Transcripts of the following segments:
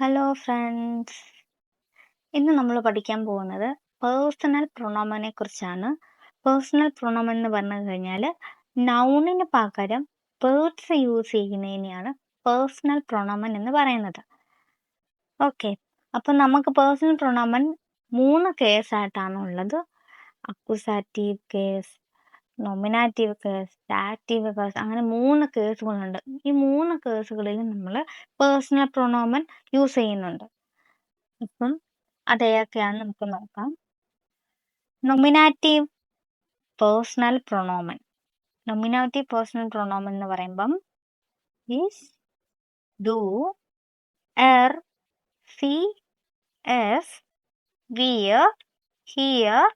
Hello friends ഇന്ന് നമ്മൾ പഠിക്കാൻ പോകുന്നത് പേഴ്സണൽ പ്രൊണോമനെ കുറിച്ചാണ്. പേഴ്സണൽ പ്രൊണോമൻ എന്ന് പറഞ്ഞു കഴിഞ്ഞാൽ നൗണിന് പകരം പേഴ്സ് യൂസ് ചെയ്യുന്നതിനെയാണ് പേഴ്സണൽ പ്രൊണോമൻ എന്ന് പറയുന്നത്. ഓക്കെ അപ്പം നമുക്ക് പേഴ്സണൽ പ്രൊണോമൻ മൂന്ന് കേസായിട്ടാണ് ഉള്ളത്. Accusative case nominative case dative case അങ്ങനെ മൂന്ന് കേസുകളുണ്ട്. ഈ മൂന്ന് കേസുകളിൽ നമ്മൾ പേഴ്സണൽ പ്രൊണോമൻ യൂസ് ചെയ്യുന്നുണ്ട്. അപ്പം അതേയൊക്കെയാണ് നമുക്ക് നോക്കാം. Nominative personal pronomen nominative personal pronomen എന്ന് പറയുമ്പം ഈസ് ഡു എർ സി എസ് വിയർ ഹിയർ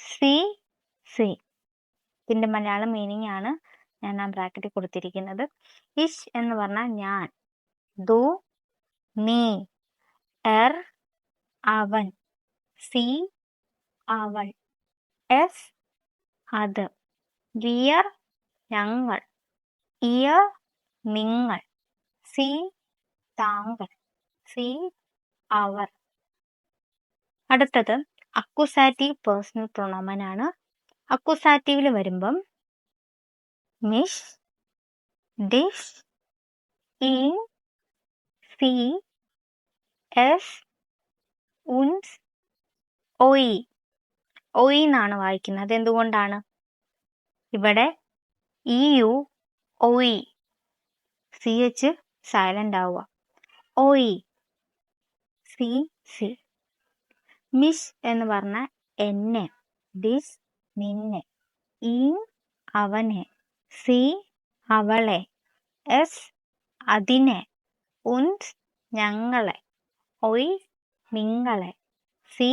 സി സി. ഇതിന്റെ മലയാളം മീനിങ് ആണ് ഞാൻ ആ ബ്രാക്കറ്റിൽ കൊടുത്തിരിക്കുന്നത്. ഇഷ് എന്ന് പറഞ്ഞാൽ ഞാൻ ദു നീ എർ അവൻ സി അവൾ എസ് അത് വിയർ ഞങ്ങൾ ഇയർ നിങ്ങൾ സി താങ്കൾ സി അവർ. അടുത്തത് അക്കുസാറ്റീവ് പേഴ്സണൽ പ്രൊണോമൻ ആണ്. അക്കുസാറ്റീവിൽ വരുമ്പം മിഷ് ഡിഷ് ഇൻ സി എസ് ഉൻസ് ഒയി ഒയി എന്നാണ് വായിക്കുന്നത്. അതെന്തുകൊണ്ടാണ്? ഇവിടെ ഇ യു ഒയി സി എച്ച് സൈലന്റ് ആവുക. ഒയി സി സി മിസ് എന്ന് പറഞ്ഞ എന്നെ ഡിസ് നിന്നെ. ഇൻ അവനെ. സി അവളെ. എസ് അതിനെ. ഉൻസ് ഞങ്ങളെ. ഒയ് നിങ്ങളെ. സി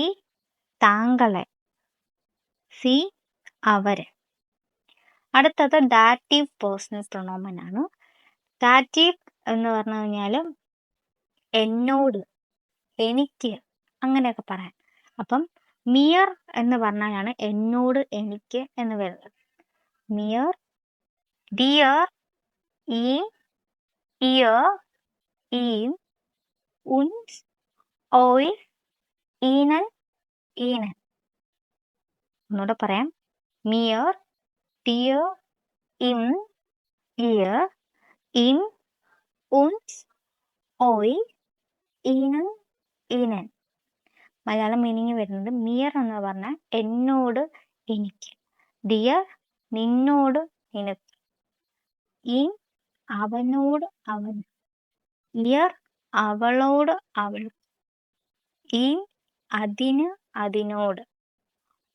താങ്കളെ. സി അവരെ. അടുത്തത് ഡാറ്റീവ് പേഴ്സണൽ പ്രൊണോമൻ ആണ്. ഡാറ്റീവ് എന്ന് പറഞ്ഞു കഴിഞ്ഞാൽ എന്നോട് എനിക്ക് അങ്ങനെയൊക്കെ പറയാം അപ്പം മിയർ എന്ന് പറഞ്ഞാലാണ് എന്നോട് എനിക്ക് എന്ന് വരുന്നത്. മിയർ ഡിയർ ഈ ഇയർ ഈൻ ഉൻസ് ഓയിൽ ഈനൻ ഈനൻ ഒന്നുകൂടെ പറയാം. മിയർ ഡിയർ ഇൻ ഇയർ ഇൻ ഉൻസ് ഓയിൽ ഈനൻ ഈനൻ മലയാളം മീനിങ് വരുന്നത് മിയർ എന്ന് പറഞ്ഞാൽ എന്നോട് എനിക്ക്. ഡിയർ നിന്നോട് നിനക്ക്. ഈ അവനോട് അവൻ ഇയർ അവളോട് അവൾ ഈ അതിന് അതിനോട്.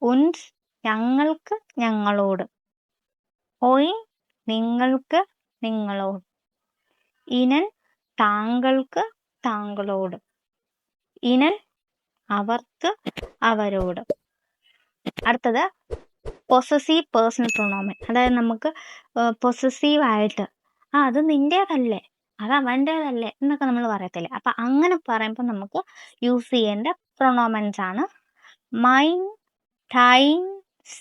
ഉൻസ് ഞങ്ങൾക്ക് ഞങ്ങളോട്. ഒയ് നിങ്ങൾക്ക് നിങ്ങളോട്. ഇനൻ താങ്കൾക്ക് താങ്കളോട്. ഇനൻ അവർക്ക് അവരോട്. അടുത്തത് പൊസസീവ് പേഴ്സണൽ പ്രൊണോമൻ അതായത് നമുക്ക് പൊസസീവ് ആയിട്ട് ആ അത് നിന്റേതല്ലേ അത് അവന്റേതല്ലേ എന്നൊക്കെ നമ്മൾ പറയത്തില്ലേ. അപ്പം അങ്ങനെ പറയുമ്പോൾ നമുക്ക് യൂസ് ചെയ്യേണ്ട പ്രൊണോമൻസ് ആണ് മൈൻ ടൈൻ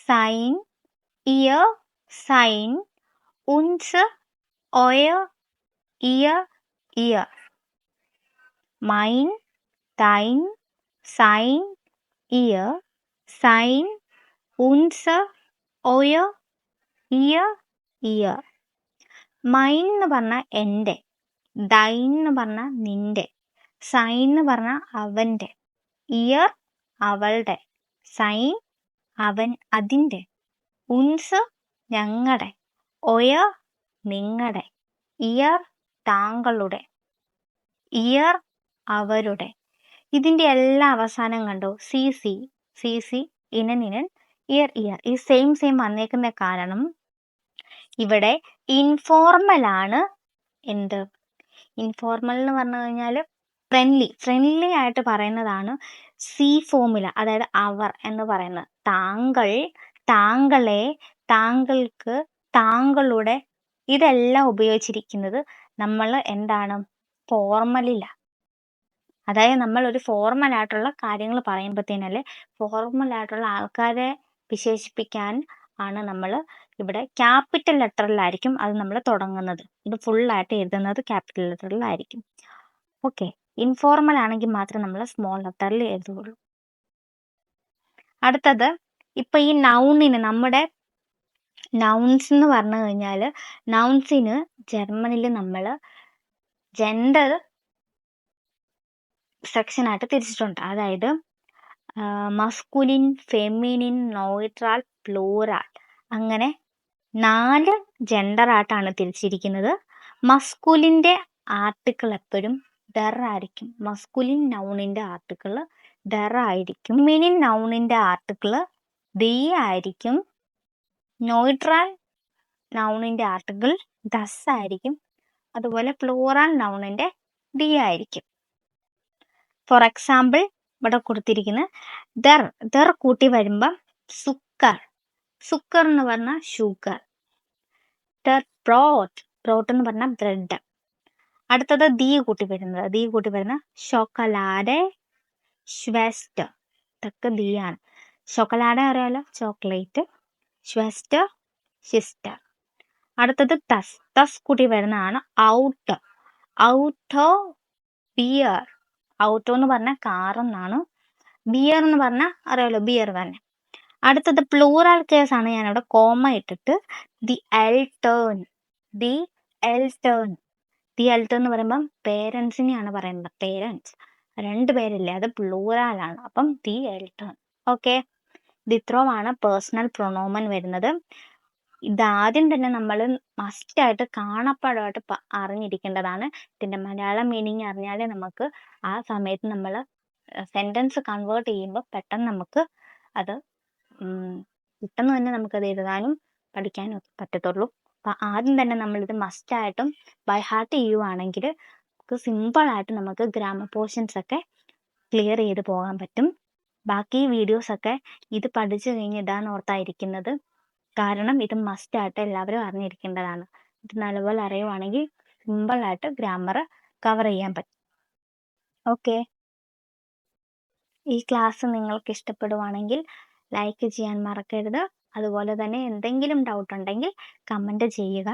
സൈൻ ഇയർ സൈൻ ഉൻസ് ഒയർ ഇയർ ഇയർ മൈൻ ടൈൻ സൈൻ ear, സൈൻ unsa, oya, ear, ear. മൈൻ എന്ന് പറഞ്ഞാൽ എന്റെ. ദൈൻ എന്ന് പറഞ്ഞാൽ നിന്റെ സൈൻ എന്ന് പറഞ്ഞാൽ അവന്റെ. ഇയർ അവളുടെ. സൈൻ അവൻ അതിന്റെ. ഉൻസ് ഞങ്ങളുടെ ഒയർ നിങ്ങളുടെ ഇയർ താങ്കളുടെ. ഇയർ അവരുടെ. ഇതിന്റെ എല്ലാ അവസാനം കണ്ടോ? സി സി സി സി ഇനൻ ഇനൻ ഇയർ ഇയർ. ഈ സെയിം സെയിം വന്നേക്കുന്ന കാരണം ഇവിടെ ഇൻഫോർമൽ ആണ് എന്ത്? ഇൻഫോർമൽ എന്ന് പറഞ്ഞു കഴിഞ്ഞാൽ ഫ്രണ്ട്ലി ഫ്രണ്ട്ലി ആയിട്ട് പറയുന്നതാണ് സി ഫോമുല അതായത് അവർ എന്ന് പറയുന്നത്. താങ്കൾ താങ്കളെ താങ്കൾക്ക് താങ്കളുടെ ഇതെല്ലാം ഉപയോഗിച്ചിരിക്കുന്നത് നമ്മൾ എന്താണ്? ഫോർമലില്ല അതായത് നമ്മൾ ഒരു ഫോർമൽ ആയിട്ടുള്ള കാര്യങ്ങൾ പറയുമ്പോഴത്തേനല്ലേ ഫോർമൽ ആയിട്ടുള്ള ആൾക്കാരെ വിശേഷിപ്പിക്കാൻ ആണ് നമ്മൾ ഇവിടെ ക്യാപിറ്റൽ ലെറ്ററിലായിരിക്കും അത് നമ്മൾ തുടങ്ങുന്നത്. ഇത് ഫുള്ളായിട്ട് എഴുതുന്നത് ക്യാപിറ്റൽ ലെറ്ററിലായിരിക്കും. ഓക്കെ. ഇൻഫോർമൽ ആണെങ്കിൽ മാത്രം നമ്മൾ സ്മോൾ ലെറ്ററിൽ എഴുതുകയുള്ളൂ. അടുത്തത് ഇപ്പൊ ഈ നൗണിന് നമ്മുടെ നൗൺസ് എന്ന് പറഞ്ഞു കഴിഞ്ഞാൽ നൗൺസിന് ജർമ്മനിൽ നമ്മൾ ജെൻഡർ സെക്ഷനായിട്ട് തിരിച്ചിട്ടുണ്ട്. അതായത് മസ്കുലിൻ ഫെമിനിൻ നോയിട്രാൾ പ്ലൂറാൾ അങ്ങനെ നാല് ജെൻഡറായിട്ടാണ് തിരിച്ചിരിക്കുന്നത്. മസ്കുലിന്റെ ആർട്ടിക്കിൾ എപ്പോഴും ദർ ആയിരിക്കും. മസ്കുലിൻ നൗണിന്റെ ആർട്ടിക്കിൾ ദർ ആയിരിക്കും. ഫെമിനിൻ നൗണിന്റെ ആർട്ടിക്കിൾ ദി ആയിരിക്കും. നോയിട്രാൾ നൗണിന്റെ ആർട്ടിക്കിൾ ദസ് ആയിരിക്കും. അതുപോലെ പ്ലൂറൽ നൗണിന്റെ ഡി ആയിരിക്കും. ഫോർ എക്സാമ്പിൾ ഇവിടെ കൊടുത്തിരിക്കുന്നത് ദർ ദർ കൂട്ടി വരുമ്പം സുക്കർ. സുക്കർ എന്ന് പറഞ്ഞാൽ ഷുഗർ ദർ ബ്രോട്ട് ബ്രോട്ട് എന്ന് പറഞ്ഞാൽ ബ്രെഡ്. അടുത്തത് ദീ കൂട്ടി വരുന്നത്. ദീ കൂട്ടി വരുന്ന ഷോക്കലാഡെ ഷ്വെസ്റ്റ് ഇതൊക്കെ ദീ ആണ്. ഷോക്കലാഡ അറിയാലോ? ചോക്ലേറ്റ് ഷ്വെസ്റ്റ് സിസ്റ്റർ അടുത്തത് തസ്. തസ് കൂട്ടി വരുന്നതാണ് ഔട്ട്. ഔട്ടോ ബിയർ. ഔട്ടോ എന്ന് പറഞ്ഞാൽ കാർ എന്നാണ് ബിയർ എന്ന് പറഞ്ഞാൽ അറിയാലോ ബിയർ തന്നെ. അടുത്തത് പ്ലൂറൽ കേസ് ആണ് ഞാനിവിടെ കോമ ഇട്ടിട്ട്. ദി എൽട്ടേൺ ദി എൽട്ടേൺ ദി എൽട്ടേൺ എന്ന് പറയുമ്പം പേരൻസിനെയാണ് പറയുന്നത്. പേരൻസ് രണ്ട് പേരില്ലേ അത് പ്ലൂറാലാണ് അപ്പം ദി എൽട്ടേൺ ഓക്കെ ദിത്രോ ആണ് പേഴ്സണൽ പ്രൊണോമൻ വരുന്നത്. ഇതാദ്യം തന്നെ നമ്മൾ മസ്റ്റായിട്ട് കാണപ്പാടമായിട്ട് അറിഞ്ഞിരിക്കേണ്ടതാണ്. ഇതിന്റെ മലയാളം മീനിങ് അറിഞ്ഞാലേ നമുക്ക് ആ സമയത്ത് നമ്മൾ സെന്റൻസ് കൺവേർട്ട് ചെയ്യുമ്പോൾ പെട്ടെന്ന് നമുക്ക് അത് പെട്ടെന്ന് തന്നെ നമുക്ക് നമുക്കത് എഴുതാനും പഠിക്കാനും പറ്റത്തുള്ളൂ. അപ്പം ആദ്യം തന്നെ നമ്മളിത് മസ്റ്റായിട്ടും ബൈ ഹാർട്ട് ചെയ്യുവാണെങ്കിൽ നമുക്ക് സിമ്പിളായിട്ട് നമുക്ക് ഗ്രാമ പോർഷൻസ് ഒക്കെ ക്ലിയർ ചെയ്ത് പോകാൻ പറ്റും. ബാക്കി വീഡിയോസൊക്കെ ഇത് പഠിച്ചു കഴിഞ്ഞ് ഇടാൻ ഓർത്തായിരിക്കുന്നത് കാരണം ഇത് മസ്റ്റായിട്ട് എല്ലാവരും അറിഞ്ഞിരിക്കേണ്ടതാണ്. ഇത് നല്ലപോലെ അറിയുവാണെങ്കിൽ സിമ്പിളായിട്ട് ഗ്രാമർ കവർ ചെയ്യാൻ പറ്റും. ഓക്കെ ഈ ക്ലാസ് നിങ്ങൾക്ക് ഇഷ്ടപ്പെടുവാണെങ്കിൽ ലൈക്ക് ചെയ്യാൻ മറക്കരുത്. അതുപോലെ തന്നെ എന്തെങ്കിലും ഡൗട്ട് ഉണ്ടെങ്കിൽ കമന്റ് ചെയ്യുക.